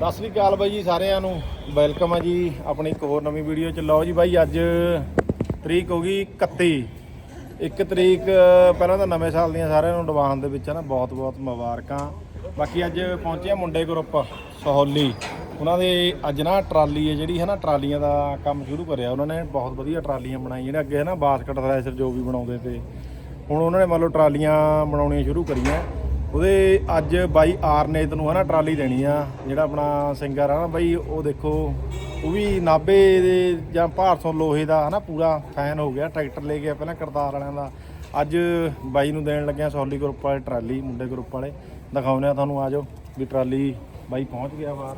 ਸਤਿ ਸ੍ਰੀ ਅਕਾਲ ਬਾਈ ਜੀ ਸਾਰਿਆਂ ਨੂੰ। ਵੈਲਕਮ ਹੈ ਜੀ ਆਪਣੀ ਇੱਕ ਹੋਰ ਨਵੀਂ ਵੀਡੀਓ ਚ। ਲਓ ਜੀ ਬਾਈ, ਅੱਜ ਤਰੀਕ ਹੋ ਗਈ 31 ਇੱਕ ਤਰੀਕ, ਪਹਿਲਾਂ ਤਾਂ ਨਵੇਂ ਸਾਲ ਦੀਆਂ ਸਾਰਿਆਂ ਨੂੰ ਡਵਾਨ ਦੇ ਵਿੱਚ ਹੈ ਨਾ, ਬਹੁਤ ਬਹੁਤ ਮੁਬਾਰਕਾਂ। ਬਾਕੀ ਅੱਜ ਪਹੁੰਚੇ ਆ ਮੁੰਡੇ ਗਰੁੱਪ ਸਹੌਲੀ। ਉਹਨਾਂ ਦੇ ਅੱਜ ਨਾ ਟਰਾਲੀ ਹੈ ਜਿਹੜੀ ਹੈ ਨਾ ਟਰਾਲੀਆਂ ਦਾ ਕੰਮ ਸ਼ੁਰੂ ਕਰਿਆ ਉਹਨਾਂ ਨੇ। ਬਹੁਤ ਵਧੀਆ ਟਰਾਲੀਆਂ ਬਣਾਈਆਂ ਜਿਹੜੇ ਅੱਗੇ ਹੈ ਨਾ ਬਾਸਕਟ ਥ੍ਰੈਸ਼ਰ ਜੋ ਵੀ ਬਣਾਉਂਦੇ ਤੇ। ਹੁਣ ਉਹਨਾਂ ਨੇ ਮੰਨ ਲਓ ਟਰਾਲੀਆਂ ਬਣਾਉਣੀਆਂ ਸ਼ੁਰੂ ਕਰੀਆਂ। ਉਹਦੇ ਅੱਜ ਬਾਈ ਆਰਨੇਤ ਨੂੰ ਹਨਾ ਟਰਾਲੀ ਦੇਣੀ ਆ, ਜਿਹੜਾ ਆਪਣਾ ਸਿੰਗਰ ਆ ਨਾ ਬਾਈ, ਉਹ ਦੇਖੋ, ਉਹ ਵੀ ਨਾਬੇ ਦੇ ਜਾਂ ਭਾਰਤੋਂ ਲੋਹੇ ਦਾ ਹਨਾ ਪੂਰਾ ਫੈਨ ਹੋ ਗਿਆ, ਟਰੈਕਟਰ ਲੈ ਗਿਆ ਪਹਿਲਾਂ ਕਰਤਾਰ ਵਾਲਿਆਂ ਦਾ। ਅੱਜ ਬਾਈ ਨੂੰ ਦੇਣ ਲੱਗਿਆ ਸੌਲੀ ਗਰੁੱਪ ਵਾਲੇ ਟਰਾਲੀ, ਮੁੰਡੇ ਗਰੁੱਪ ਵਾਲੇ। ਦਿਖਾਉਂਦੇ ਆ ਤੁਹਾਨੂੰ ਆਜੋ ਵੀ ਟਰਾਲੀ ਬਾਈ ਪਹੁੰਚ ਗਿਆ ਬਾਹਰ।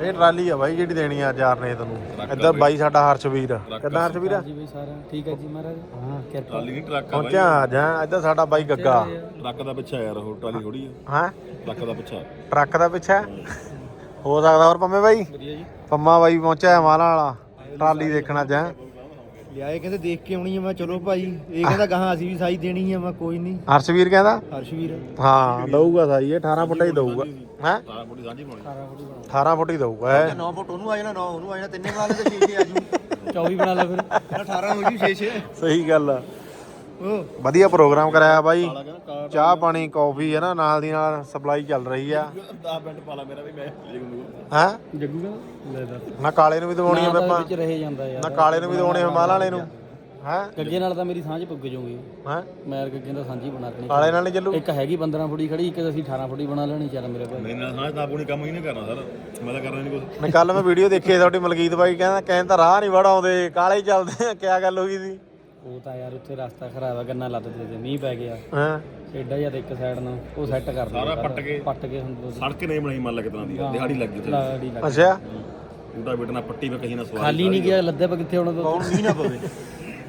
ਇਹ ਟਰਾਲੀ ਆ ਬਾਈ ਜਿਹੜੀ ਦੇਣੀ ਆ ਚਾਰ ਨੇ। ਤੈਨੂੰ ਇੱਧਰ ਬਾਈ ਸਾਡਾ ਹਰਸ਼ਵੀਰ। ਕਿੱਦਾਂ ਹਰਸ਼ਵੀਰ? ਜੀ ਬਈ ਸਾਰਾ। ਠੀਕ ਹੈ ਜੀ ਮਹਾਰਾਜ। ਹਾਂ। ਕਿਰਪਾ। ਟਰਾਲੀ ਨਹੀਂ ਟਰੱਕ ਆ ਪਹੁੰਚਿਆ ਅੱਜ ਹੈਂ। ਇੱਧਰ ਸਾਡਾ ਬਾਈ ਗੱਗਾ। ਟਰੱਕ ਦਾ ਪਿੱਛਾ ਯਾਰ ਉਹ ਟਰਾਲੀ ਥੋੜੀ ਆ। ਹਾਂ। ਟਰੱਕ ਦਾ ਪਿੱਛਾ। ਟਰੱਕ ਦਾ ਪਿੱਛਾ? ਹੋ ਸਕਦਾ ਹੋਰ ਪੰਮੇ ਬਾਈ? ਵਧੀਆ ਜੀ। ਪੰਮਾ ਬਾਈ ਪਹੁੰਚਿਆ ਮਾਲਾ ਵਾਲਾ। ਟਰਾਲੀ ਦੇਖਣਾ ਜਾਂ। ਲਿਆਏ ਕਹਿੰਦੇ ਦੇਖ ਕੇ ਆਉਣੀ ਆ। ਮੈਂ ਚਲੋ ਭਾਈ ਇਹ ਕਹਿੰਦਾ ਗਾਹਾਂ ਅਸੀਂ ਵੀ ਸਾਈ ਦੇਣੀ ਆ। ਮੈਂ ਕੋਈ ਨਹੀਂ। ਹਰਸ਼ਵੀਰ ਕਹਿੰਦਾ? ਹਰਸ਼ਵੀਰ। ਹਾਂ ਦਊਗਾ ਸਾਈ ਇਹ 18 ਫੁੱਟ ਹੀ ਦਊਗਾ। ਹੈ? ਤਾਰਾ ਬੋਡੀ ਸਾਂਝੀ ਬਣਾਉਣੀ 18 ਫੁੱਟ ਹੀ ਦਊਗਾ ਇਹ 9 ਫੁੱਟ ਉਹਨੂੰ ਆ ਜਾਣਾ 9 ਉਹਨੂੰ ਆ ਜਾਣਾ ਤਿੰਨੇ ਵਾਲੇ ਤੇ 6 6 ਆ ਜੂ। 24 ਬਣਾ ਲੈ ਫਿਰ। 18 ਹੋ ਜੂ 6 6 ਸਹੀ ਗੱਲ ਆ। ਵਧੀਆ ਪ੍ਰੋਗਰਾਮ ਕਰਾਇਆ ਬਾਈ। ਚਾਹ ਪਾਣੀ ਕੌਫੀ ਹੈ ਨਾ ਨਾਲ ਦੀ ਨਾਲ ਸਪਲਾਈ ਚੱਲ ਰਹੀ ਆ। 10 ਮਿੰਟ ਪਾ ਲਾ ਮੇਰਾ ਵੀ ਮੈਂ ਲੈ ਜੂੰਗਾ ਹੈ? ਜੱਗੂ ਕਹਿੰਦਾ ਲੈ ਦੱਸ ਨਾ ਕਾਲੇ ਨੂੰ ਵੀ ਦਵਾਉਣੀ ਆ ਆਪਾਂ। ਵਿੱਚ ਰਹੇ ਜਾਂਦਾ ਨਾ ਕਾਲੇ ਨੂੰ ਵੀ ਦਵਾਉਣੀ ਆ ਮਾਲਾ ਵਾਲੇ ਨੂੰ। ਹੈ? ਗੱਗੇ ਨਾਲ ਤਾਂ ਮੇਰੀ ਸਾਂਝ ਪੁੱਗ ਜਾਊਗੀ। ਹੈ? ਮੈਂ ਗੱਗੇ ਦਾ ਸਾਂਝੀ ਬਣਾ ਲੈਣੀ ਕਾਲੇ ਨਾਲ ਨਹੀਂ ਚੱਲੂ? ਇੱਕ ਹੈਗੀ 15 ਫੁੱਟੀ ਖੜੀ ਇੱਕ ਅਸੀਂ 18 ਫੁੱਟੀ ਬਣਾ ਲੈਣੀ ਚੱਲ ਮੇਰੇ ਭਾਈ। ਮੇਰੇ ਨਾਲ ਸਾਂਝ ਤਾਂ ਆਪਣੀ ਕੰਮ ਹੀ ਨਹੀਂ ਕਰਨਾ ਸਰ। ਮੈਂ ਤਾਂ ਕਰਨਾ ਨਹੀਂ ਕੁਝ ਮੈਂ ਕੱਲ ਮੈਂ ਵੀਡੀਓ ਦੇਖੀ ਤੁਹਾਡੀ ਮਲਕੀਤ ਬਾਈ ਕਹਿੰਦਾ ਕਹਿੰਦਾ ਰਾਹ ਨਹੀਂ ਵੜਾਉਂਦੇ ਕਾਲੇ ਹੀ ਚੱਲਦੇ ਆ ਕਿਆ ਗੱਲ ਹੋਈ ਸੀ? ਉਹ ਤਾਂ ਯਾਰ ਉੱਥੇ ਰਸਤਾ ਖਰਾਬ ਆ ਗੰਨਾ ਲੱਦ ਦੇ ਮੀਂਹ ਪੈ ਗਿਆ। ਹਾਂ। ਏਡਾ ਜਿਹਾ ਤੇ ਇੱਕ ਸਾਈਡ ਨੂੰ ਉਹ ਸੈੱਟ ਕਰ ਸਾਰਾ ਪੱਟ ਕੇ। ਪੱਟ ਕੇ ਹੁਣ ਸੜਕ ਨਹੀਂ ਬਣਾਈ ਮੰਨ ਲਾ ਕਿਤਨਾ ਦੀ। ਦਿਹਾੜੀ ਲੱਗ ਗਈ ਤੇ ਲਾੜੀ ਲੱਗ ਅੱਛਾ। ਟੂਟਾ ਬੇਟਣਾ ਪੱਟੀ ਵੇ ਕਹੀ ਨਾ ਸਵਾਲ ਖਾਲੀ ਨਹੀਂ ਗਿਆ ਲੱਦੇ ਪਾ ਕਿੱਥੇ ਹੁਣ ਕੌਣ ਮੀਂਹ ਨਾ ਪਵੇ?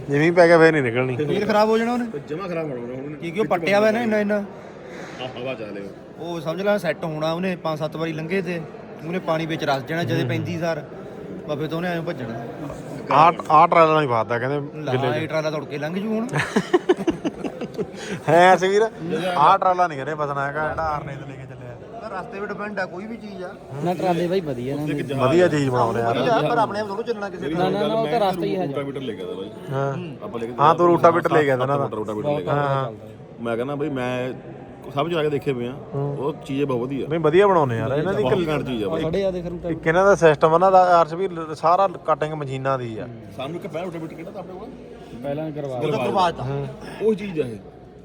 ਜਿਵੇਂ ਪੈ ਗਿਆ ਫੇਰ ਨਹੀਂ ਨਿਕਲਣੀ। ਫੀਲ ਖਰਾਬ ਹੋ ਜਾਣਾ ਉਹਨੇ? ਜਮਾ ਖਰਾਬ ਹੋਣਾ ਹੁਣ ਕੀ ਕਿਉਂ ਪੱਟਿਆ ਵਾ ਨਾ ਇੰਨਾ ਇੰਨਾ? ਆ ਹਵਾ ਚਾਲੇ ਉਹ ਸਮਝ ਲੈ ਸੈੱਟ ਹੋਣਾ ਉਹਨੇ ਪੰਜ ਸੱਤ ਵਾਰੀ ਲੰਘੇ ਤੇ। ਉਹਨੇ ਪਾਣੀ ਵਿੱਚ ਰਸ ਜਾਣਾ ਜਦੇ ਪੈਂਦੀ ਸਾਰ। ਬਾਬੇ ਤੋਂ ਉਹਨੇ ਐਂ ਭੱਜਣਾ। ਆ ਆ ਟਰਾਲਾ ਨਹੀਂ ਫਾਦਾ ਕਹਿੰਦੇ ਲਾ ਇਹ ਟਰਾਲਾ ਦੌੜ ਕੇ ਲੰਘ ਜੂ ਹੁਣ। ਹੈ ਅਸਵੀਰ ਆ ਟਰਾਲਾ ਨਹੀਂ ਕਰੇ ਬਸਣਾ ਹੈਗਾ ਜਿਹੜਾ ਆਰਨੇ ਤੇ ਲੈ ਕੇ ਚੱਲਿਆ। ਰਸਤੇ ਵਿੱਚ ਡਿਪੈਂਡ ਆ ਕੋਈ ਵੀ ਚੀਜ਼ ਆ। ਨਾ ਟਰਾਲੇ ਬਾਈ ਵਧੀਆ ਨਾ। ਵਧੀਆ ਚੀਜ਼ ਬਣਾਉਂਦੇ ਯਾਰ। ਪਰ ਆਪਣੇ ਆਪ ਥੋੜਾ ਚੱਲਣਾ ਕਿਸੇ ਨਾ ਨਾ ਨਾ ਉਹ ਤਾਂ ਰਸਤਾ ਹੀ ਹੈ। ਲੈ ਗਿਆ ਤਾ ਬਾਈ। ਹਾਂ। ਆਪਾਂ ਲੈ ਕੇ ਹਾਂ ਤੂੰ ਰੂਟਾ ਬਿਟ ਲੈ ਗਿਆ ਤਾ ਨਾ। ਦਾ ਟੂਟਾ ਬੀਟਰ ਲੈ ਗਿਆ ਮੈਂ ਕਹਿੰਦਾ ਬਈ ਮੈਂ ਸਭ ਜਾ ਕੇ ਦੇਖੇ ਪਏ ਆ। ਉਹ ਚੀਜ਼ ਬਹੁਤ ਵਧੀਆ। ਨਹੀਂ ਵਧੀਆ ਬਣਾਉਂਦੇ ਯਾਰ ਇਹਨਾਂ ਦੀ ਬਹੁਤ ਘੈਂਟ ਚੀਜ਼ ਆ ਬਾਈ। ਖੜੇ ਆ ਦੇਖ ਰੂਟਾ ਇੱਕ ਇਹਨਾਂ ਦਾ ਸਿਸਟਮ ਉਹਨਾਂ ਦਾ ਅਰਸ਼ ਵੀ ਸਾਰਾ ਕਟਿੰਗ ਮਸ਼ੀਨਾਂ ਦੀ ਆ। ਸਾਨੂੰ ਇੱਕ ਪਹਿਲਾ ਟੂਟਾ ਬੀਟਰ ਕਿਹੜਾ ਤਾਂ ਆਪਣੇ ਕੋਲ? ਪਹਿਲਾਂ ਕਰਵਾ ਉਹ ਚੀਜ਼ ਆ ਇਹ।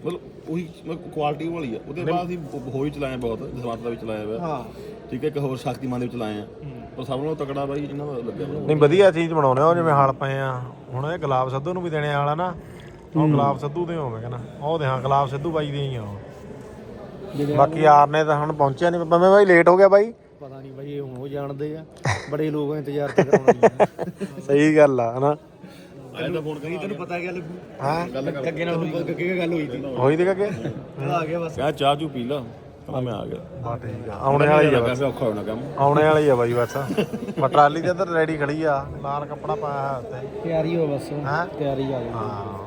ਮਤਲਬ ਉਹੀ ਕੁਆਲਿਟੀ ਵਾਲੀ ਆ। ਉਹਦੇ ਬਾਅਦ ਅਸੀਂ ਹੋ ਵੀ ਚਲਾਏ ਬਹੁਤ ਜਸਵੰਤ ਦਾ ਵੀ ਚਲਾਇਆ ਹੋਇਆ। ਹਾਂ। ਠੀਕ ਹੈ ਇੱਕ ਹੋਰ ਸ਼ਕਤੀਮਾਨ ਦੇ ਵੀ ਚਲਾਏ ਆ। ਪਰ ਸਭ ਨਾਲੋਂ ਤਕੜਾ ਬਾਈ ਇਹਨਾਂ ਦਾ ਲੱਗਿਆ। ਨਹੀਂ ਵਧੀਆ ਚੀਜ਼ ਬਣਾਉਂਦੇ ਆ ਜਿਵੇਂ ਹਲ ਪਏ ਆ। ਹੁਣ ਇਹ ਗੁਲਾਬ ਸਿੱਧੂ ਨੂੰ ਵੀ ਦੇਣੇ ਵਾਲਾ ਨਾ। ਉਹ ਗੁਲਾਬ ਸਿੱਧੂ ਦੇ ਹੋਵੇ ਕਹਿੰਦਾ। ਉਹ ਦੇ ਹਾਂ ਗੁਲਾਬ ਸਿੱਧੂ ਬਾਈ ਦੇ ਹੀ ਆ ਉਹ। ਬਾਕੀ ਆਰਨੇ ਤਾਂ ਹੁਣ ਪਹੁੰਚਿਆ ਨਹੀਂ ਪੰਮੇ ਬਾਈ ਲੇਟ ਹੋ ਗਿਆ ਬਾਈ। ਪਤਾ ਨਹੀਂ ਬਾਈ ਇਹ ਹੁਣ ਉਹ ਜਾਣਦੇ ਆ। ਬੜੇ ਲੋਕ ਇੰਤਜ਼ਾਰ ਤੇ ਕਰਾਉਣੀ ਆ। ਸਹੀ ਗੱਲ ਆ ਹਨਾ। ਤਾਂ ਫੋਨ ਕਰੀ ਤੈਨੂੰ ਪਤਾ ਗੱਲ ਹਾਂ। ਗੱਲ ਕਰ। ਅੱਗੇ ਨਾਲ ਅੱਗੇ ਕੀ ਗੱਲ ਹੋਈ ਸੀ। ਹੋਈ ਦੀ ਕਿ ਆ ਗਿਆ ਬਸ। ਕਿਹਾ ਚਾਹ ਚੂ ਪੀ ਲਾ ਕਹਿੰਦਾ ਮੈਂ ਆ ਗਿਆ। ਬਾ ਠੀਕ ਆ ਆਉਣੇ ਵਾਲੀ ਆ ਕਾਫੀ ਔਖਾ ਹੋਣਾ ਕੰਮ। ਆਉਣੇ ਵਾਲੀ ਆ ਬਾਈ ਬਸ। ਮੈਂ ਟਰਾਲੀ ਤੇ ਇੱਧਰ ਰੈਡੀ ਖੜੀ ਆ ਲਾਲ ਕੱਪੜਾ ਪਾਇਆ ਹੋਇਆ ਉੱਤੇ ਤਿਆਰੀ ਹੋ ਬਸ। ਹਾਂ? ਤਿਆਰੀ ਆ ਗਈ। ਹਾਂ।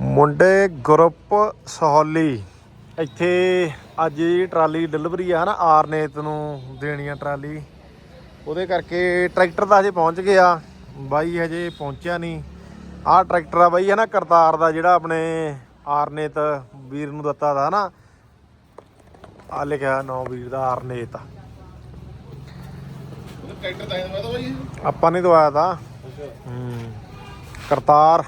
ਮੁੰਡੇ ਗਰੁੱਪ ਸਹੌਲੀ। ਇੱਥੇ ਅੱਜ ਜਿਹੜੀ ਟਰਾਲੀ ਡਿਲੀਵਰੀ ਆ ਨਾ ਆਰਨੇਤ ਨੂੰ ਦੇਣੀ ਆ ਟਰਾਲੀ। ਉਹਦੇ ਕਰਕੇ ਟਰੈਕਟਰ ਤਾਂ ਹਜੇ ਪਹੁੰਚ ਗਿਆ ਬਾਈ ਹਜੇ ਪਹੁੰਚਿਆ ਨਹੀਂ। ਆਹ ਟਰੈਕਟਰ ਆ ਬਾਈ ਹੈ ਨਾ ਕਰਤਾਰ ਦਾ ਜਿਹੜਾ ਆਪਣੇ ਆਰਨੇਤ ਵੀਰ ਨੂੰ ਦਿੱਤਾ ਦਾ ਨਾ ਆ ਲਿਖਿਆ ਨੌ ਵੀਰ ਦਾ ਆਰਨੇਤ। ਟਰੈਕਟਰ ਤਾਂ ਇਹਦਾ ਬਾਈ ਆਪਾਂ ਨਹੀਂ ਦਵਾਇਆ ਤਾਂ ਕਰਤਾਰ।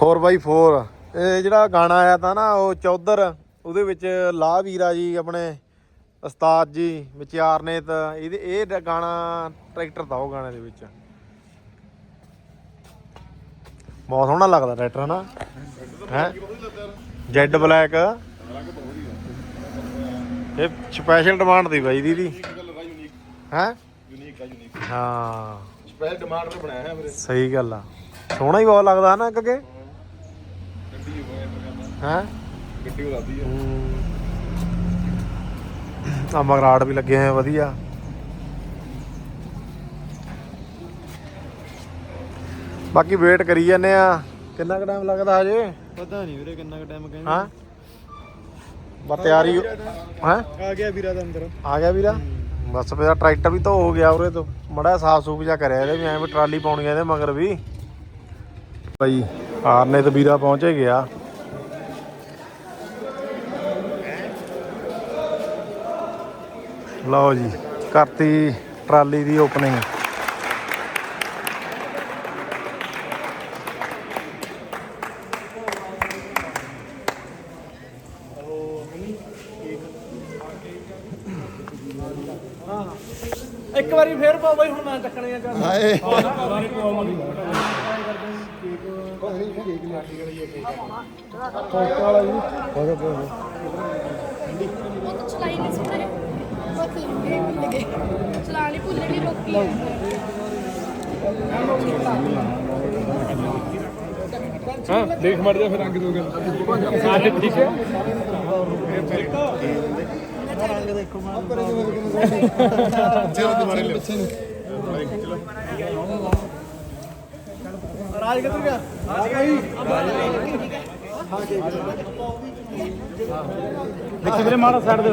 4x4 ਇਹ ਜਿਹੜਾ ਗਾਣਾ ਆਇਆ ਤਾਂ ਨਾ ਉਹ ਚੌਧਰ ਉਹਦੇ ਵਿੱਚ ਲਾ ਵੀਰਾ ਜੀ ਆਪਣੇ ਉਸਤਾਦ ਜੀ ਵਿਚਾਰ ਨੇ ਤਾਂ ਇਹਦੇ ਇਹ ਗਾਣਾ ਟਰੈਕਟਰ ਦਾ ਉਹ ਗਾਣੇ ਦੇ ਵਿੱਚ। ਬਹੁਤ ਸੋਹਣਾ ਲੱਗਦਾ ਟਰੈਕਟਰ ਨਾ ਹੈ? Z black. ਇਹ ਸਪੈਸ਼ਲ ਡਿਮਾਂਡ ਦੀ ਬਾਈ ਦੀਦੀ। ਹੈ? ਯੂਨੀਕ ਆ ਯੂਨੀਕ ਹਾਂ। ਸਪੈਸ਼ਲ ਡਿਮਾਂਡ ਤੇ ਬਣਾਇਆ ਹੈ ਵੀਰੇ। ਸਹੀ ਗੱਲ ਆ। ਸੋਹਣਾ ਹੀ ਬਹੁਤ ਲੱਗਦਾ ਨਾ ਹੋਇਆ ਹੈ? ਗੱਡੀ ਆ। ਮਗਰਾੜ ਵੀ ਲੱਗੇ ਹੋਏ ਆ ਵਧੀਆ। ਬਾਕੀ ਵੇਟ ਕਰੀ ਜਾਂਦੇ ਆ। ਕਿੰਨਾ ਕੁ ਟਾਈਮ ਲੱਗਦਾ ਹਜੇ? ਪਤਾ ਨਹੀਂ ਵੀਰੇ ਕਿੰਨਾ ਕੁ ਟਾਈਮ ਕਹਿੰਦੇ ਹਾਂ? ਬਾ ਤਿਆਰੀ ਹੈ ਆ ਗਿਆ ਵੀਰਾ ਦਾ ਅੰਦਰ। ਆ ਗਿਆ ਵੀਰਾ? ਬਸ ਫਿਰ ਟਰੈਕਟਰ ਵੀ ਧੋ ਹੋ ਗਿਆ ਉਰੇ ਤੋਂ। ਮੜਾ ਸਾਫ਼ ਸੂਫ ਜਾ ਕਰਿਆ ਇਹਦੇ ਵੀ ਐਂ ਵੀ ਟਰਾਲੀ ਪਾਉਣੀ ਆ ਇਹਦੇ ਮਗਰ ਵੀ। ਭਾਈ ਹਾਰਨੇ ਤੇ ਵੀਰਾ ਪਹੁੰਚੇ ਗਿਆ। ਲਓ ਜੀ ਕਰਤੀ ਟਰਾਲੀ ਦੀ ਓਪਨਿੰਗ ਇੱਕ ਵਾਰੀ ਫੇਰ ਪਾਓ ਬਈ ਹੁਣ ਮੈਂ ਚੱਕਣੇ ਆ ਚੱਲ। ਹਾਏ। ਚਲਾਈ ਨਹੀਂ ਸੁਣਦੇ ਬਹੁਤ ਲੰਗੇ ਭੁੱਲ ਗਏ ਚਲਾਣੀ ਭੁੱਲਣੀ ਰੋਕੀ ਹਾਂ, ਦੇਖ ਮੜ ਜਾ ਫਿਰ ਅੰਗ ਦੋ ਗੱਲ ਸਾਰੇ ਠੀਕ ਹੈ। ਰਾਜ ਕਿੱਧਰ ਗਿਆ ਦੇਖੋ ਵੀਰੇ ਮਾੜਾ ਸਾਈਡ ਦੇ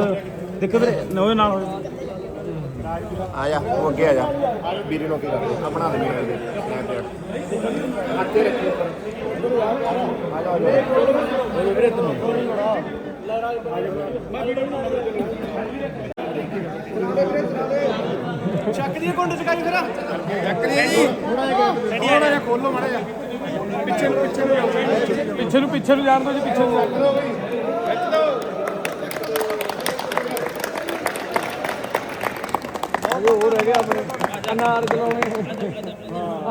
ਦੇਖੋ ਵੀਰੇ ਨਵੇਂ ਨਾਲ ਹੋਏ। ਆ ਜਾ ਉਹ ਅੱਗੇ ਆ ਜਾ। ਵੀਰੇ ਨੂੰ ਅੱਗੇ ਕਰ ਆ ਬਣਾ ਦੇ ਮੇਰੇ ਦੇ ਚੱਕ ਦੀ ਕੁੰਡ ਚਕਾਈ ਫਿਰ? ਪਿੱਛੇ ਨੂੰ ਪਿੱਛੇ ਨੂੰ ਜਾਣ ਦੋ ਜੀ ਪਿੱਛੇ ਨੂੰ ਜਾਣ ਦਿਓ। ਅਜੇ ਹੋਰ ਰਹਿ ਗਿਆ ਆਪਣੇ ਅਨਾਰ ਚਲਾਉਣੇ।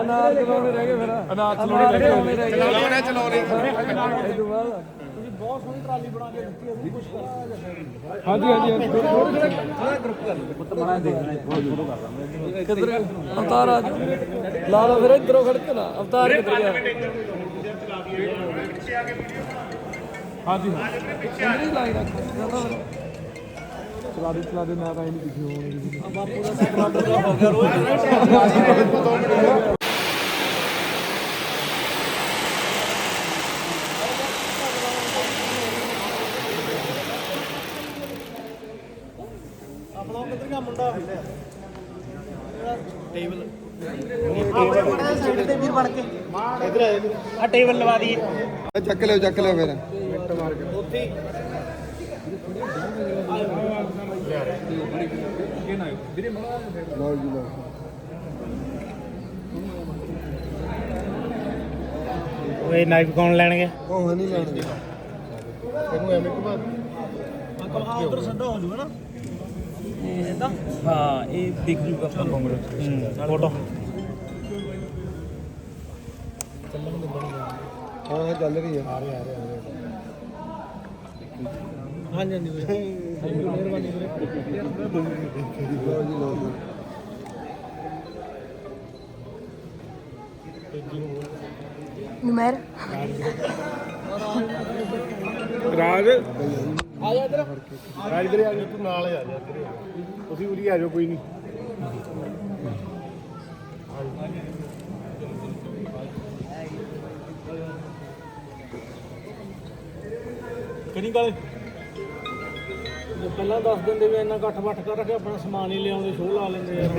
ਅਨਾਰ ਚਲਾਉਣੇ ਰਹਿ ਗਏ ਫਿਰ। ਅਨਾਰ ਚਲਾਉਣੇ ਰਹਿ ਗਏ। ਚਲਾਉਣੇ ਚਲਾਉਣੇ ਇਹ ਤੋਂ ਬਾਅਦ ਤੁਸੀਂ ਬਹੁਤ ਸੋਹਣੀ ਟਰਾਲੀ ਬਣਾ ਕੇ ਦਿੱਤੀ ਅਸੀਂ ਕੁਝ ਕਰ ਹਾਂਜੀ ਹਾਂਜੀ ਹਾਂਜੀ। ਥੋੜਾ ਗਰੁੱਪ ਕਰ ਪੁੱਤ ਬਣਾ ਦੇਖਣਾ ਸ਼ੁਰੂ ਕਰ ਦਾਂ ਕਿੱਧਰ ਅਵਤਾਰ ਆ ਲਾ ਲਓ ਫਿਰ ਇਧਰੋਂ ਖੜ ਕੇ ਨਾ। ਅਵਤਾਰ ਕਿੱਧਰ ਗਿਆ? ਹਾਂਜੀ। ਹਾਂ ਕਿੰਨੀ ਲਾਈ ਰੱਖ ਚਲਾ ਦੇ ਚਲਾ ਦੇ ਨਾ ਤਾਂ ਇਹਨੂੰ ਪਿੱਛੇ ਹੋਣੀ। ਬਾਪੂ ਦਾ ਸੈਕੜਾ ਪੂਰਾ ਹੋ ਗਿਆ ਰੋਜ਼ ਆਪਣਾ ਕਿੱਧਰ ਗਿਆ ਮੁੰਡਾ ਟੇਬਲ ਸਾਈਡ ਤੇ ਵੀਰ ਬਣ ਕੇ। ਇਧਰ ਆ ਆ ਟੇਬਲ ਲਵਾ ਦਈਏ। ਚੱਕ ਲਿਓ ਚੱਕ ਲਿਓ ਫਿਰ। ਉੱਥੇ ਹੀ। ਲਓ ਜੀ ਲਓ ਓਏ ਨਾਈਫ ਕੌਣ ਲੈਣਗੇ? ਉਹ ਨਹੀਂ ਲੈਣਗੇ। ਇਹਨੂੰ ਐਵੇਂ ਘੁਮਾ ਆ ਉਧਰ ਸਿੱਧਾ ਹੋ ਜੂਗਾ ਨਾ। ਇਹ ਇਦਾਂ ਹਾਂ ਇਹ ਦਿਖ ਜੂਗਾ ਆਪਾਂ ਨੂੰ ਫੋਟੋ। ਹਾਂ ਹਾਂ ਚੱਲ ਰਹੀ ਹੈ ਆ। ਰਿਹਾ ਆ ਰਿਹਾ ਹਾਂਜੀ ਹਾਂਜੀ। ਵੀਰੇ ਮਿਹਰਬਾਨੀ ਵੀਰੇ ਲਓ ਜੀ ਲਓ ਜੀ। ਨਮਰ ਰਾਜ। ਆ ਜਾ ਇਧਰ ਰਾਜ ਵੀਰੇ ਆ ਜਾ ਤੂੰ ਨਾਲ ਆ ਜਾ ਇੱਧਰ। ਤੁਸੀਂ ਉਰੀ ਆ ਜਾਓ ਕੋਈ ਨਹੀਂ। ਕਿਹੜੀ ਗੱਲ? ਜੇ ਪਹਿਲਾਂ ਦੱਸ ਦਿੰਦੇ ਵੀ ਇੰਨਾ ਇਕੱਠ ਵੱਠ ਕਰ ਰੱਖਿਆ ਆਪਣਾ ਸਮਾਨ ਹੀ ਲਿਆਉਂਦੇ ਸ਼ੋਅ ਲਾ ਲੈਂਦੇ ਯਾਰ।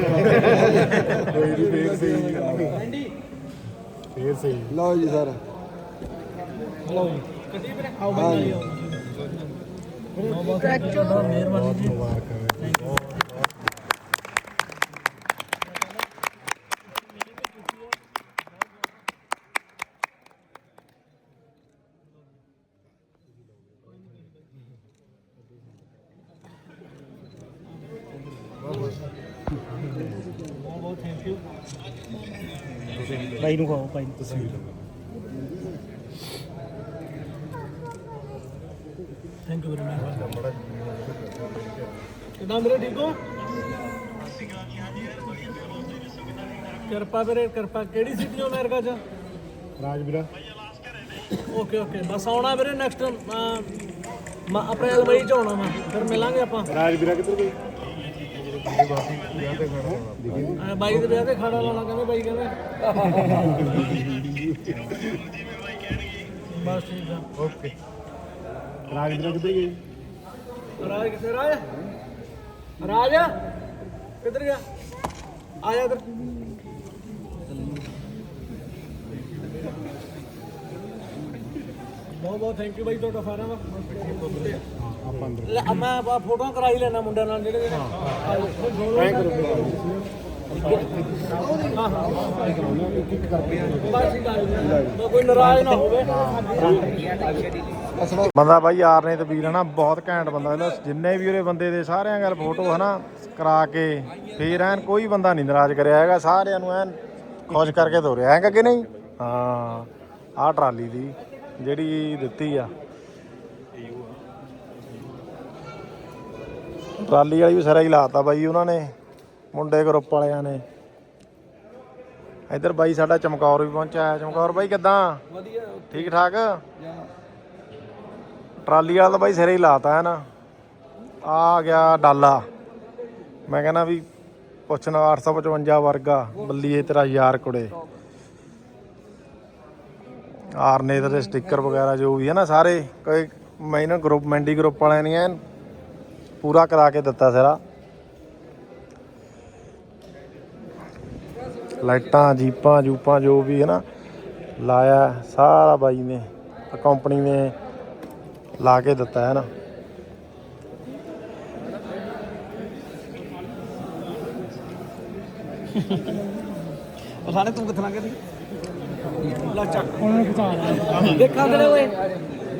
ਕੋਈ ਨਹੀਂ ਫੇਰ ਸਹੀ। ਫੇਰ ਸਹੀ ਲਓ ਜੀ ਸਰ। ਲਓ ਜੀ। ਕੱਢੀ ਵੀਰੇ ਆਓ ਬੰਦਾ ਲਿਆਓ ਮਿਹਰਬਾਨੀ ਜੀ। ਬਹੁਤ ਭਾਈ ਨੂੰ ਕਹੋ ਭਾਈ। ਤੁਸੀਂ ਥੈਂਕ ਯੂ ਵੈਰੀ ਮਚ ਕਿਦਾਂ ਮੇਰੇ ਠੀਕ ਹੋ? ਕਿਰਪਾ ਵੀਰੇ ਕਿਰਪਾ। ਕਿਹੜੀ ਸਿਟੀ ਹੋ ਅਮਰੀਕਾ ਚ? ਰਾਜ ਵੀਰਾ ਓਕੇ ਓਕੇ ਬਸ ਆਉਣਾ ਵੀਰੇ ਨੈਕਸਟ ਅਪ੍ਰੈਲ ਮਈ ਚ ਆਉਣਾ ਮੈਂ ਫਿਰ ਮਿਲਾਂਗੇ ਆਪਾਂ। ਰਾਜ ਵੀਰਾ ਕਿੱਧਰ ਗਈ ਐ ਬਾਈ ਦੇ ਵਿਆਹ ਤੇ ਖਾੜਾ ਲਾਉਣਾ ਕਹਿੰਦੇ ਬਾਈ ਕਹਿੰਦੇ। ਬਸ ਠੀਕ ਆ। ਓਕੇ। ਰਾਜ ਵੀਰਾ ਕਿੱਧਰ ਗਈ? ਰਾਜ ਕਿੱਥੇ ਰਾਜ? ਰਾਜ? ਕਿੱਧਰ ਗਿਆ? ਆ ਜਾ ਇੱਧਰ। ਬਹੁਤ ਬਹੁਤ ਥੈਂਕ ਯੂ ਬਾਈ ਤੁਹਾਡਾ ਸਾਰਿਆਂ ਦਾ। ਲੈ ਮੈਂ ਆਪਾਂ ਫੋਟੋਆਂ ਕਰਾਈ ਲੈਣਾ ਮੁੰਡਿਆਂ ਨਾਲ ਜਿਹੜੇ ਜਿਹੜੇ। ਐਂ ਕਰੋ ਹਾਂ ਹਾਂ। ਬਸ ਠੀਕ ਆ ਕੋਈ ਨਾਰਾਜ਼ ਨਾ ਹੋਵੇ। ਬੰਦਾ ਬਾਈ ਯਾਰ ਨੇ ਤੇ ਵੀਰ ਹਨਾ ਬਹੁਤ ਘੈਂਟ ਬੰਦਾ। ਇਹਦਾ ਜਿੰਨੇ ਵੀ ਉਹਦੇ ਬੰਦੇ ਦੇ ਸਾਰਿਆਂ ਗੱਲ ਫੋਟੋ ਹਨਾ ਕਰਾ ਕੇ ਫੇਰ ਐਨ ਕੋਈ ਬੰਦਾ ਨਹੀਂ ਨਾਰਾਜ਼ ਕਰਿਆ ਹੈਗਾ। ਸਾਰਿਆਂ ਨੂੰ ਐਨ ਖੁਸ਼ ਕਰਕੇ ਤੋਰਿਆ। ਹੈਗਾ ਕਿ ਨਹੀਂ? ਹਾਂ। ਆਹ ਟਰਾਲੀ ਦੀ ਜਿਹੜੀ ਦਿੱਤੀ ਆ। ਟਰਾਲੀ ਵਾਲੀ ਵੀ ਸਾਰਾ ਹੀ ਲਾਤਾ ਬਾਈ ਉਹਨਾਂ ਨੇ ਮੁੰਡੇ ਗਰੁੱਪ ਵਾਲਿਆਂ ਨੇ। ਇੱਧਰ ਬਾਈ ਸਾਡਾ ਚਮਕੌਰ ਵੀ ਪਹੁੰਚਿਆ ਹੈ। ਚਮਕੌਰ ਬਾਈ ਕਿੱਦਾਂ? ਵਧੀਆ। ਠੀਕ ਠਾਕ? ਟਰਾਲੀ ਵਾਲਾ ਤਾਂ ਬਾਈ ਸਿਰੇ ਹੀ ਲਾਤਾ ਹੈ ਨਾ। ਆ ਗਿਆ ਡਾਲਾ। ਮੈਂ ਕਹਿੰਦਾ ਵੀ ਪੁੱਛਣਾ 855 ਵਰਗਾ ਬੱਲੀਏ ਤੇਰਾ ਯਾਰ ਕੁੜੇ। ਆਰਨੇ ਦੇ ਸਟicker ਵਗੈਰਾ ਜੋ ਵੀ ਹੈ ਨਾ ਸਾਰੇ ਕੋਈ ਮੈਂ ਇਹਨਾਂ ਗਰੁੱਪ ਮੈਂਡੀ ਗਰੁੱਪ ਵਾਲਿਆਂ ਨੇ ਐਨ ਪੂਰਾ ਕਰਾ ਕੇ ਦਿੱਤਾ ਸਿਰਾ ਲਾਈਟਾਂ ਜੀਪਾਂ ਜੂਪਾਂ ਜੋ ਵੀ ਹੈ ਨਾ ਲਾਇਆ ਸਾਰਾ ਬਾਈ ਨੇ ਕੰਪਨੀ ਨੇ ਲਾ ਕੇ ਦਿੱਤਾ ਹੈ ਨਾ ਉਹ ਸਾਨੇ ਤੂੰ ਕਿੱਥੇ ਲੰਘੇ ਸੀ ਲੈ ਚੱਕ ਉਹਨੇ ਬਚਾ ਦੇਖਾਂ ਕਿਹੜੇ ਓਏ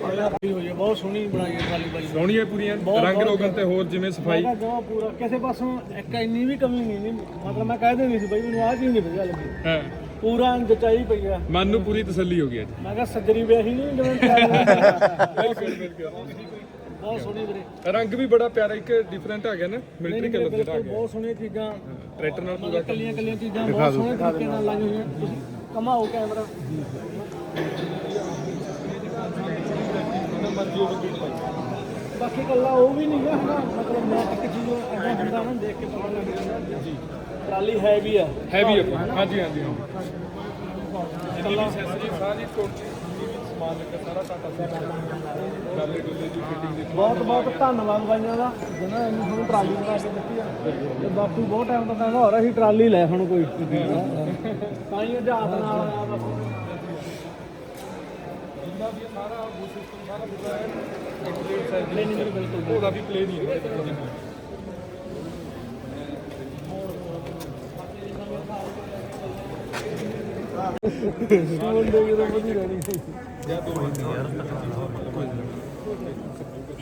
ਹੋਈ ਹੈ ਬਹੁਤ ਸੋਹਣੀ ਬਣਾਈ ਹੈ ਟਰਾਲੀ ਬਾਈ। ਸੋਹਣੀਆਂ ਪੂਰੀਆਂ ਰੰਗ ਰੋਗਨ ਤੇ ਹੋਰ ਜਿਵੇਂ ਸਫ਼ਾਈ। ਮੈਂ ਜਮਾ ਪੂਰਾ ਕਿਸੇ ਪਾਸੋਂ ਇੱਕ ਇੰਨੀ ਵੀ ਕਮੀ ਨਹੀਂ ਨਹੀਂ ਮਤਲਬ ਮੈਂ ਕਹਿ ਦੇਣੀ ਸੀ ਬਾਈ ਮੈਨੂੰ ਆਹ ਚੀਜ਼ ਨਹੀਂ ਵਧੀਆ ਲੱਗੀ। ਹਾਂ। ਪੂਰਾ ਜਚਾਈ ਪਈ ਆ ਮਨ ਨੂੰ ਪੂਰੀ ਤਸੱਲੀ ਹੋ ਗਈ ਅੱਜ। ਮੈਂ ਕਿਹਾ ਸੱਜਰੀ ਵਿਆਹੀ ਨਹੀਂ ਜਿਵੇਂ। ਬਿਲਕੁਲ ਬਿਲਕੁਲ ਬਹੁਤ ਸੋਹਣੀ ਵੀਰੇ। ਰੰਗ ਵੀ ਬੜਾ ਪਿਆਰਾ ਇੱਕ ਡਿਫਰੈਂਟ ਆ ਗਿਆ ਨਾ ਮਿਲਟਰੀ ਕਲਰ ਜਿਹੜਾ ਆ ਬਿਲਕੁਲ ਗਿਆ। ਬਹੁਤ ਸੋਹਣੀਆਂ ਚੀਜ਼ਾਂ ਟਰੈਕਟਰ ਨਾਲ ਪੂਰਾ ਮਤਲਬ ਕੱਲੀਆਂ ਕੱਲੀਆਂ ਚੀਜ਼ਾਂ ਬਹੁਤ ਸੋਹਣੇ ਤਰੀਕੇ ਨਾਲ ਲਾਈਆਂ ਹੋਈਆਂ। ਤੁਸੀਂ ਕਮਾਓ ਕੈਮਰਾ। ਬਾਕੀ ਗੱਲਾਂ ਉਹ ਵੀ ਨਹੀਂ ਗਾ ਹਨਾ? ਮਤਲਬ ਮੈਂ ਇੱਕ ਚੀਜ਼ ਐਦਾਂ ਹੁੰਦਾ ਨਾ ਦੇਖ ਕੇ ਪਤਾ ਲੱਗ ਜਾਂਦਾ ਜੀ। ਟਰਾਲੀ ਹੈ ਵੀ ਆ। ਹੈਵੀ ਆ ਹਾਂਜੀ ਹਾਂਜੀ ਵੀ ਐਕਸੈਸਰੀ ਸਾਰੀ ਟੋਟਲੀ ਸਮਾਨ ਲੱਗਾ ਸਾਰਾ ਟਾਟਾ ਸੀ ਗਾਲੇ ਗੁੱਲੇ ਦੀ ਫਿਟਿੰਗ ਦੀ ਬਹੁਤ ਬਹੁਤ ਧੰਨਵਾਦ ਬਾਈਆਂ ਦਾ ਜਿਹਨਾਂ ਇਹਨੂੰ ਸਾਨੂੰ ਟਰਾਲੀ ਬਣਾ ਕੇ ਦਿੱਤੀ ਆ। ਤੇ ਬਾਪੂ ਬਹੁਤ ਟਾਈਮ ਤੋਂ ਕਹਿੰਦਾ ਹੋ ਰਿਹਾ ਸੀ ਟਰਾਲੀ ਲੈ ਸਾਨੂੰ ਕੋਈ। ਤਾਂ ਹੀ ਹੱਥ ਨਾਲ ਆਇਆ ਬਾਪੂ ਜਿੰਨਾ ਵੀ ਇਹ ਸਾਰਾ ਉਹ ਸਿਸਟਮ ਸਾਰਾ ਪੂਰਾ ਹੈ ਕੰਪਲੀਟ ਸਾਈਜ਼ ਨਹੀਂ ਬਿਲਕੁਲ ਉਹਦਾ ਵੀ ਪਲੇ ਨਹੀਂ ਹੈ ਮੁੰਡੇ ਜਦੋਂ ਵਧੀ ਰਹਿਣੀ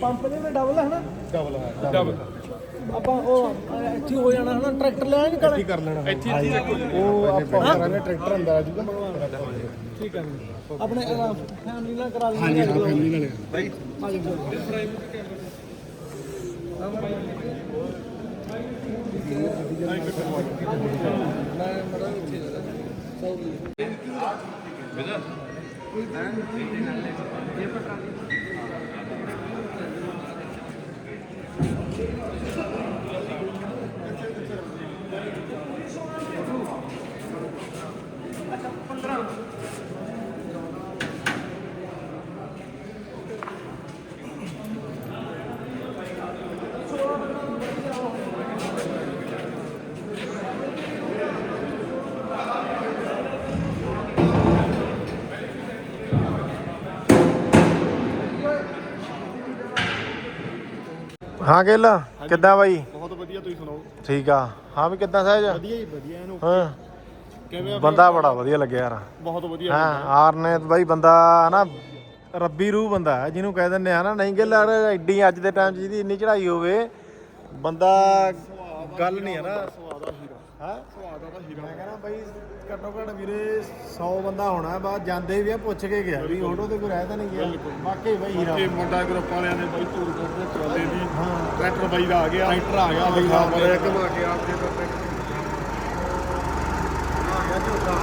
ਪੰਪ ਦੇ ਵਿੱਚ ਡਬਲ ਹੈ ਡਬਲ ਆਪਾਂ ਉਹ ਇੱਥੇ ਹੋ ਜਾਣਾ ਹਨਾ ਟਰੈਕਟਰ ਲੈ ਕਰ ਕਰ ਲੈਣਾ ਇੱਥੇ ਇੱਥੇ ਰੱਖੋ ਜੀ। ਉਹ ਆਪਾਂ ਕਰਾਂਗੇ ਟਰੈਕਟਰ ਅੰਦਰ ਆ ਜੂਗਾ ਠੀਕ ਹੈ ਆਪਣੇ ਫੈਮਿਲੀ ਨਾਲ ਕਰਾ ਲੈਂਦੇ ਹਾਂ ਫੈਮਿਲੀ ਨਾਲ। ਆ ਜਾਓ ਹਾਂ ਗਿੱਲ ਕਿੱਦਾਂ ਬਾਈ? ਬਹੁਤ ਵਧੀਆ ਤੁਸੀਂ ਸੁਣਾਓ? ਠੀਕ ਆ। ਹਾਂ ਵੀ ਕਿੱਦਾਂ ਸਹਿਜ? ਵਧੀਆ ਹੀ ਵਧੀਆ ਇਹਨੂੰ। ਹਾਂ। ਕਿਵੇਂ ਬੰਦਾ ਬੜਾ ਵਧੀਆ ਲੱਗਿਆ ਯਾਰ। ਬਹੁਤ ਵਧੀਆ ਹਾਂ ਆਰਨੇ ਬਾਈ ਬੰਦਾ ਹਨਾ ਰੱਬੀ ਰੂਹ ਬੰਦਾ ਹੈ ਜਿਹਨੂੰ ਕਹਿ ਦਿੰਦੇ ਆ ਨਾ। ਨਹੀਂ ਗਿੱਲ ਯਾਰ ਐਡੀ ਅੱਜ ਦੇ ਟਾਈਮ 'ਚ ਜਿਹਦੀ ਇੰਨੀ ਚੜ੍ਹਾਈ ਹੋਵੇ ਬੰਦਾ ਗੱਲ ਨਹੀਂ ਹੈ ਨਾ। ਸਵਾਦ ਆ ਹੀਰਾ। ਹਾਂ। ਸਵਾਦ ਆ ਦਾ ਹੀਰਾ। ਮੈਂ ਕਹਿੰਦਾ ਬਾਈ ਘੱਟੋ ਘੱਟ ਵੀਰੇ 100 ਬੰਦਾ ਹੋਣਾ ਬਾਅਦ ਜਾਂਦੇ ਵੀ ਆ ਪੁੱਛ ਕੇ ਗਿਆ ਵੀ ਆਟੋ ਤੇ ਕੋਈ ਰਹਿ ਤਾਂ ਨਹੀਂ ਗਿਆ। ਵਾਕਈ ਬਾਈ ਹੀਰਾ ਇਹ ਮੁੰਡਾ ਗਰੁੱਪ ਵਾਲਿਆਂ ਨੇ ਬਾਈ ਧੂਰ ਕਰਦੇ ਟਰਾਲੇ ਦੀ ਟਰੈਕਟਰ ਬਾਈ ਦਾ ਆ ਗਿਆ। ਟਰੈਕਟਰ ਆ ਗਿਆ ਬਾਈ ਦਾ ਬੜਾ ਘਮਾ ਕੇ ਆਪ ਦੇ ਟਰੈਕਟਰ ਆ ਗਿਆ ਝੋਟਾ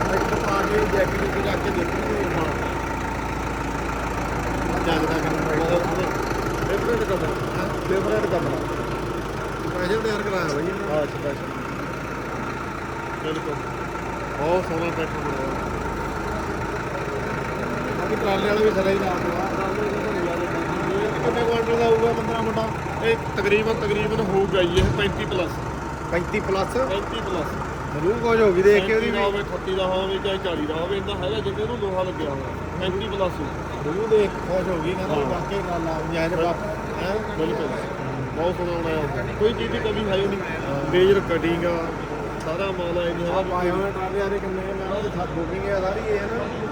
ਟਰੈਕਟਰ ਆ ਕੇ ਜੈਕਟ ਨੂੰ ਜਾ ਕੇ ਦੇਖੋ ਹਾਂ ਜਾਗਦਾ ਕਰਨਾ ਡਿਫਰੈਂਟ ਕਰਨਾ ਡਿਫਰੈਂਟ ਕਰਨਾ ਸਪੈਸ਼ਲ ਤਿਆਰ ਕਰਾਇਆ ਬਾਈ ਇਹਨੇ ਹਾਂ ਸਪੈਸ਼ਲ ਬਿਲਕੁਲ ਬਹੁਤ ਸੋਹਣਾ ਟਰੈਕਟਰ ਬਣਾਇਆ ਬਾਕੀ ਟਰਾਲੇ ਵਾਲੇ ਵੀ ਸਾਰੇ ਹੀ ਆ ਕਿੰਨੇ ਕੁਆਂਟਲ ਦਾ ਹੋਊਗਾ 15 ਮੁੰਡਾ? ਇਹ ਤਕਰੀਬਨ ਤਕਰੀਬਨ ਹੋਊਗਾ ਜੀ ਇਹ 35 ਪਲੱਸ 35 ਪਲੱਸ 35 ਪਲੱਸ ਰੂਹ ਕੁਝ ਹੋ ਗਈ ਦੇਖ ਕੇ ਉਹਦੀ ਦਾ ਹੋਵੇ 38 ਦਾ ਹੋਵੇ ਚਾਹੇ 40 ਦਾ ਹੋਵੇ ਇਹਦਾ ਹੈਗਾ ਜਿੱਥੇ ਉਹਨੂੰ ਲੋਹਾ ਲੱਗਿਆ ਹੋਇਆ। 35 ਪਲੱਸ ਰੂਹ ਦੇਖ ਖੁਸ਼ ਹੋ ਗਈ ਕਹਿੰਦਾ ਵੀ ਵਾਕਈ ਗੱਲ ਆ ਜਾਇਜ਼ ਬਾਪ ਹੈ? ਬਿਲਕੁਲ। ਬਹੁਤ ਸੋਹਣਾ ਬਣਾਇਆ ਕੋਈ ਚੀਜ਼ ਦੀ ਕਮੀ ਹੈ ਨਹੀਂ। ਲੇਜ਼ਰ ਕਟਿੰਗ ਆ ਸਾਰਾ ਮਾਲ ਆਇਆ ਨਹੀਂ ਆ ਹੈਗਾ ਪਾਏ ਹੋਏ ਟਰਾਲੇ ਕਿੰਨੇ ਮੈਂ ਉਹਦੇ ਸਾਥ ਬੁਕਿੰਗ ਹੈ ਸਾਰੀ ਇਹ ਹੈ ਨਾ।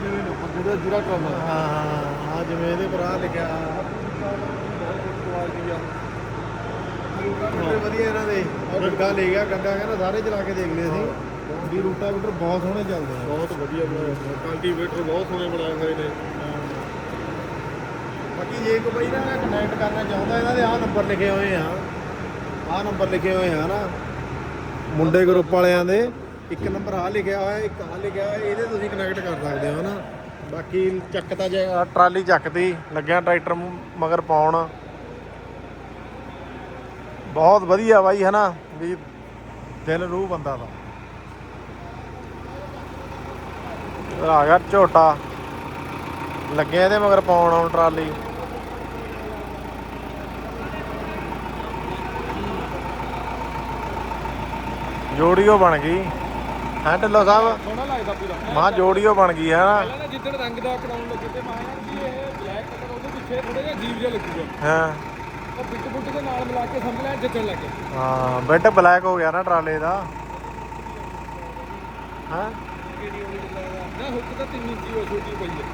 ਜਿਹੜਾ ਜੁਰਾ ਕੰਮ ਹਾਂ ਹਾਂ ਆ ਜਿਵੇਂ ਇਹਦੇ ਪਰ ਆ ਲਿਖਿਆ ਬੜੇ ਵਧੀਆ ਇਹਨਾਂ ਦੇ ਉਹ ਗੱਗਾ ਲੈ ਗਿਆ ਗੱਗਾ ਕਹਿੰਦਾ ਸਾਰੇ ਚਲਾ ਕੇ ਦੇਖ ਲਏ ਸੀ ਵੀ ਰੂਟਾ ਬਹੁਤ ਸੋਹਣੇ ਚੱਲਦੇ ਆ ਬਹੁਤ ਵਧੀਆ ਕਲਟੀਵੇਟਰ ਬਹੁਤ ਸੋਹਣੇ ਬਣਾਏ ਹੋਏ ਨੇ ਬਾਕੀ ਜੇ ਕੋਈ ਬਈ ਨਾ ਕਨੈਕਟ ਕਰਨਾ ਚਾਹੁੰਦਾ ਇਹਨਾਂ ਦੇ ਆਹ ਨੰਬਰ ਲਿਖੇ ਹੋਏ ਆ ਆਹ ਨੰਬਰ ਲਿਖੇ ਹੋਏ ਆ ਨਾ ਮੁੰਡੇ ਗਰੁੱਪ ਵਾਲਿਆਂ ਦੇ ਇੱਕ ਨੰਬਰ ਆ ਲਿਖਿਆ ਹੋਇਆ, ਇੱਕ ਆ ਲਿਖਿਆ ਹੋਇਆ, ਇਹਦੇ ਤੁਸੀਂ ਕਨੈਕਟ ਕਰ ਸਕਦੇ ਹੋ ਨਾ। ਬਾਕੀ ਚੱਕਤਾ ਜੇ ਆਹ ਟਰਾਲੀ ਚੱਕਤੀ ਲੱਗਿਆ ਟਰੈਕਟਰ ਮ- ਮਗਰ ਪਾਉਣ। ਬਹੁਤ ਵਧੀਆ ਬਾਈ, ਹਨਾ? ਵੀ ਦਿਲ ਰੂਹ ਬੰਦਾ ਦਾ ਆ ਗਿਆ ਝੋਟਾ। ਲੱਗਿਆ ਇਹਦੇ ਮਗਰ ਪਾਉਣ ਹੁਣ ਟਰਾਲੀ। ਜੋੜੀਓ ਬਣ ਗਈ। ਹਾਂ ਢਿੱਲੋਂ ਸਾਹਿਬ। ਸੋਹਣਾ ਲੱਗਦਾ ਪੂਰਾ। ਮਾਂ ਜੋੜੀਓ ਬਣ ਗਈ ਹੈ ਨਾ। ਪਹਿਲਾਂ ਨਾ ਜਿੱਦਣ ਰੰਗ ਦਾ ਕਰਾਉਣ ਲੱਗੇ ਤੇ ਮੈਂ ਵੀ ਇਹ ਬਲੈਕ ਕਲਰ ਉਹਦੇ ਪਿੱਛੇ ਥੋੜਾ ਜਿਹਾ ਅਜੀਬ ਜਿਹਾ ਲੱਗੂਗਾ। ਹਾਂ। ਉਹ ਬਿੱਟ ਬੁੱਟ ਦੇ ਨਾਲ ਮਿਲਾ ਕੇ ਸਮਝ ਲੈ ਜੱਜਣ ਲੱਗੇ। ਹਾਂ ਬੈੱਡ ਬਲੈਕ ਹੋ ਗਿਆ ਨਾ ਟਰਾਲੇ ਦਾ। ਹਾਂ। ਨਾ ਹੁੱਕ ਤਾਂ 3 ਇੰਚੀ ਉਹ ਛੋਟੀ ਪਈ ਹੈ।